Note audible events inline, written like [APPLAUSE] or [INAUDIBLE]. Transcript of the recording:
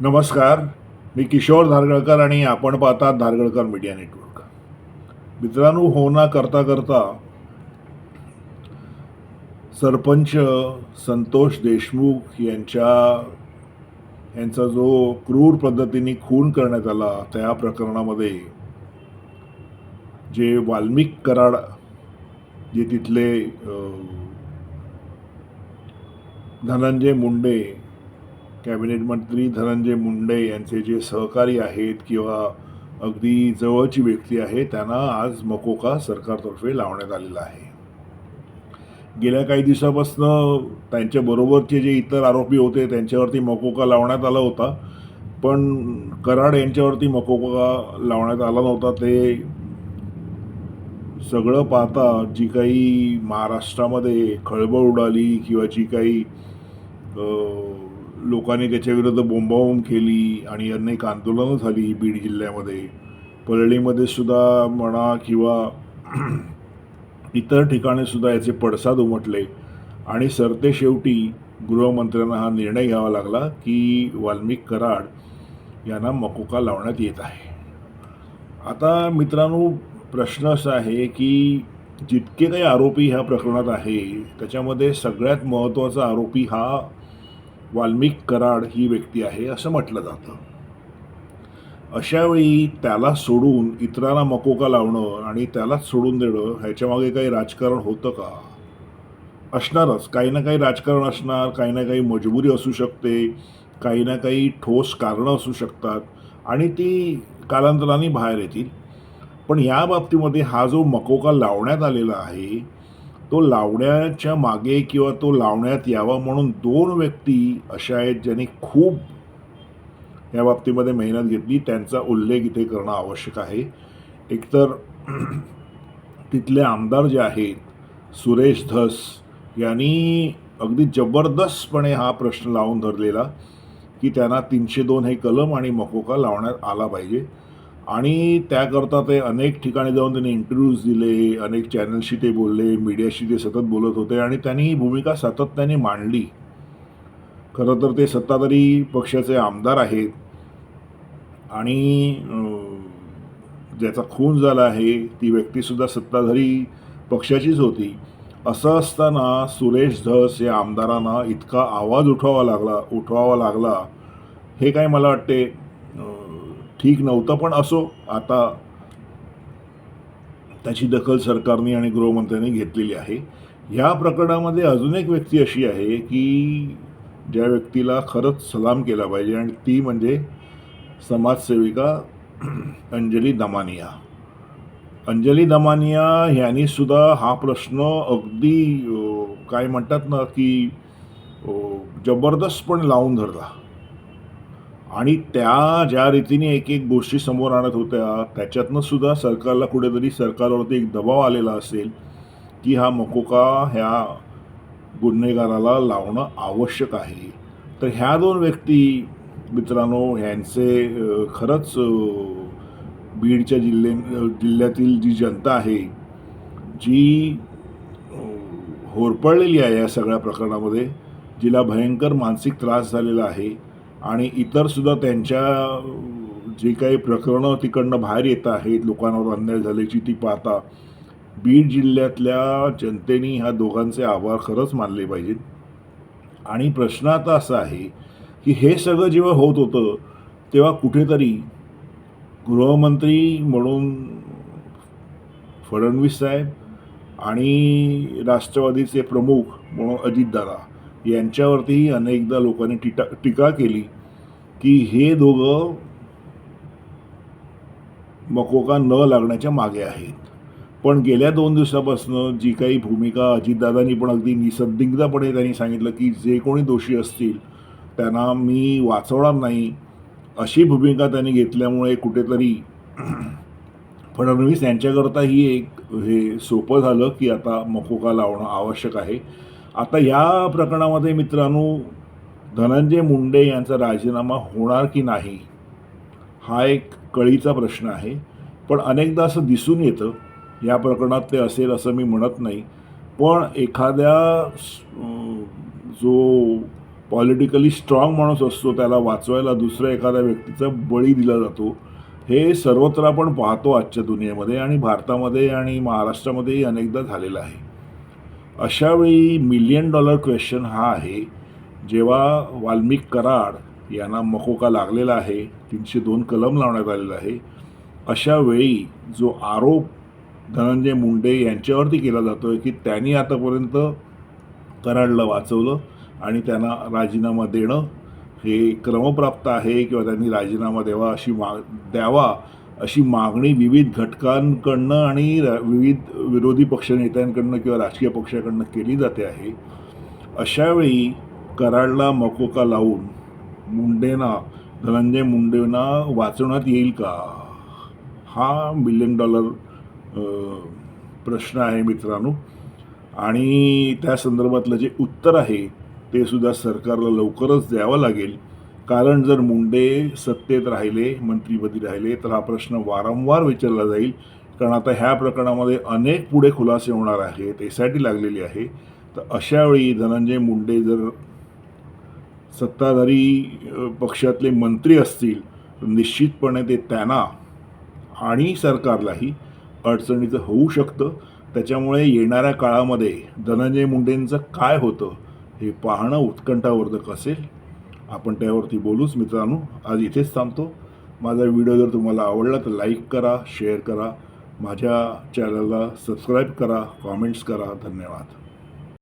नमस्कार मी किशोर धारगळकर आणि आपण पाहतात धारगळकर मीडिया नेटवर्क. मित्रांनो हो ना करता करता सरपंच संतोष देशमुख यांच्या यांचा जो क्रूर पद्धतीने खून करण्यात आला त्या प्रकरणामध्ये जे वाल्मिक कराड जे तिथले धनंजय मुंडे कॅबिनेट मंत्री धनंजय मुंडे यांचे जे सहकारी आहेत किंवा अगदी जवळची व्यक्ती आहे त्यांना आज मकोका सरकारतर्फे लावण्यात आलेला आहे. गेल्या काही दिवसापासून त्यांच्याबरोबरचे जे इतर आरोपी होते त्यांच्यावरती मकोका लावण्यात आला होता. पण कराड यांच्यावरती मकोका लावण्यात आला नव्हता. ते सगळं पाहता जी काही महाराष्ट्रामध्ये खळबळ उडाली किंवा जी काही लोकांनी त्याच्याविरुद्ध बोंबाबोंब केली आणि अनेक आंदोलनं झाली बीड जिल्ह्यामध्ये. परळीमध्ये सुद्धा म्हणा किंवा [CLEARS THROAT] इतर ठिकाणी सुद्धा याचे पडसाद उमटले. आणि सरते शेवटी गृहमंत्र्यांना हा निर्णय घ्यावा लागला की वाल्मिक कराड यांना मकोका लावण्यात येत आहे. आता मित्रांनो प्रश्न असा आहे की जितके काही आरोपी ह्या प्रकरणात आहे त्याच्यामध्ये सगळ्यात महत्त्वाचा आरोपी हा वाल्मिक कराड ही व्यक्ती आहे असं म्हटलं जातं. अशावेळी त्याला सोडून इतरांना मकोका लावणं आणि त्यालाच सोडून देणं ह्याच्यामागे काही राजकारण होतं का? असणारच. काही ना काही राजकारण असणार काही ना काही मजबुरी असू शकते काही ना काही ठोस कारणं असू शकतात आणि ती कालांतराने बाहेर येतील. पण या बाबतीमध्ये हा जो मकोका लावण्यात आलेला आहे तो लावण्याच्या मागे किंवा तो लावण्यात यावा म्हणून दोन व्यक्ती अशा आहेत ज्यांनी खूप या बाबतीमध्ये मेहनत घेतली. त्यांचा उल्लेख इथे करणं आवश्यक आहे. एकतर [CLEARS THROAT] तिथले आमदार जे आहेत सुरेश धस यांनी अगदी जबरदस्तपणे हा प्रश्न लावून धरलेला की त्यांना तीनशे दोन हे कलम आणि मकोका लावण्यात आला पाहिजे. आणि त्याकरता ते अनेक ठिकाणी जाऊन त्यांनी इंटरव्ह्यूज दिले अनेक चॅनलशी ते बोलले मीडियाशी ते सतत बोलत होते आणि त्यांनी ही भूमिका सातत्याने मांडली. खरं तर ते सत्ताधारी पक्षाचे आमदार आहेत आणि ज्याचा खून झाला आहे ती व्यक्तीसुद्धा सत्ताधारी पक्षाचीच होती. असं असताना सुरेश धस या आमदारांना इतका आवाज उठवावा लागला उठवावा लागला. हे काय मला वाटते? ठीक नव्हतं पण असो. आता त्याची दखल सरकारने आणि गृहमंत्र्यांनी घेतलेली आहे. ह्या प्रकरणामध्ये अजून एक व्यक्ती अशी आहे की ज्या व्यक्तीला खरंच सलाम केला पाहिजे आणि ती म्हणजे समाजसेविका अंजली दमानिया. अंजली दमानिया ह्यांनी सुद्धा हा प्रश्न अगदी काय म्हणतात ना की जबरदस्तपणे लावून धरला. आणि त्या ज्या रीतीने एक एक गोष्टी समोर आणत होत्या त्याच्यातनं सुद्धा सरकारला कुठेतरी सरकारवरती एक दबाव आलेला असेल की हा मकोका ह्या गुन्हेगाराला लावणं आवश्यक आहे. तर ह्या दोन व्यक्ती मित्रांनो ह्यांचे खरंच बीडच्या जिल्हे जिल्ह्यातील जी जनता आहे जी होरपळलेली आहे या सगळ्या प्रकरणामध्ये जिला भयंकर मानसिक त्रास झालेला आहे आणि इतरसुद्धा त्यांच्या जे जी काही प्रकरणं तिकडनं बाहेर येत आहेत लोकांवर अन्याय झाल्याची ती पाहता बीड जिल्ह्यातल्या जनतेने ह्या दोघांचे आभार खरंच मानले पाहिजेत. आणि प्रश्न आता असा आहे की हे सगळं जेव्हा होत होतं तेव्हा कुठेतरी गृहमंत्री म्हणून फडणवीस साहेब आणि राष्ट्रवादीचे प्रमुख म्हणून अजितदादा यांच्यावरतीही अनेकदा लोकांनी टीका टीका केली की हे दोघं मकोका न लागण्याच्या मागे आहेत. पण गेल्या दोन दिवसापासून जी काही भूमिका अजितदादांनी पण अगदी निसंदिग्धपणे त्यांनी सांगितलं की जे कोणी दोषी असतील त्यांना मी वाचवणार नाही अशी भूमिका त्यांनी घेतल्यामुळे कुठेतरी [CLEARS THROAT] फडणवीस यांच्याकरता ही एक हे सोपं झालं की आता मकोका लावणं आवश्यक आहे. आता या प्रकरणामध्ये मित्रांनो धनंजय मुंडे यांचा राजीनामा होणार की नाही हा एक कळीचा प्रश्न आहे. पण अनेकदा असं दिसून येतं या प्रकरणात ते असेल असं मी म्हणत नाही. पण एखाद्या जो पॉलिटिकली स्ट्रॉंग माणूस असतो त्याला वाचवायला दुसऱ्या एखाद्या व्यक्तीचा बळी दिला जातो हे सर्वत्र आपण पाहतो आजच्या दुनियेमध्ये आणि भारतामध्ये आणि महाराष्ट्रामध्येही अनेकदा झालेलं आहे. अशावेळी मिलियन डॉलर क्वेश्चन हा आहे. जेव्हा वाल्मिक कराड यांना मकोका लागलेला आहे तीनशे दोन कलम लावण्यात आलेला आहे अशावेळी जो आरोप धनंजय मुंडे यांच्यावरती केला जातो आहे की त्यांनी आतापर्यंत कराडला वाचवलं आणि त्यांना राजीनामा देणं हे क्रमप्राप्त आहे किंवा त्यांनी राजीनामा द्यावा अशी मा द्यावा अशी मागणी विविध घटकांकडनं आणि रा- विविध विरोधी पक्षनेत्यांकडनं किंवा राजकीय पक्षाकडनं केली जाते आहे. अशावेळी कराडला मकोका लावून मुंडेना धनंजय मुंडेंना वाचवण्यात येईल का? हा मिलियन डॉलर प्रश्न आहे मित्रांनो. आणि त्या संदर्भातलं जे उत्तर आहे ते सुद्धा सरकारला लवकरच द्यावं लागेल. कारण जर मुंडे सत्तेत राहिले मंत्रीपदी राहिले तर हा प्रश्न वारंवार विचारला जाईल. कारण आता ह्या प्रकरणामध्ये अनेक पुढे खुलासे होणार आहेत एस आय टी लागलेली आहे. तर अशावेळी धनंजय मुंडे जर सत्ताधारी पक्षातले मंत्री असतील तर निश्चितपणे ते त्यांना आणि सरकारलाही अडचणीचं होऊ शकतं. त्याच्यामुळे येणाऱ्या काळामध्ये धनंजय मुंडेंचं काय होतं हे पाहणं उत्कंठावर्धक असेल. आपण त्यावरती बोलूच मित्रांनो. आज इथेच थांबतो. माझा व्हिडिओ जर तुम्हाला आवडला तर लाईक करा शेअर करा. माझ्या चॅनलला सबस्क्राईब करा कॉमेंट्स करा. धन्यवाद.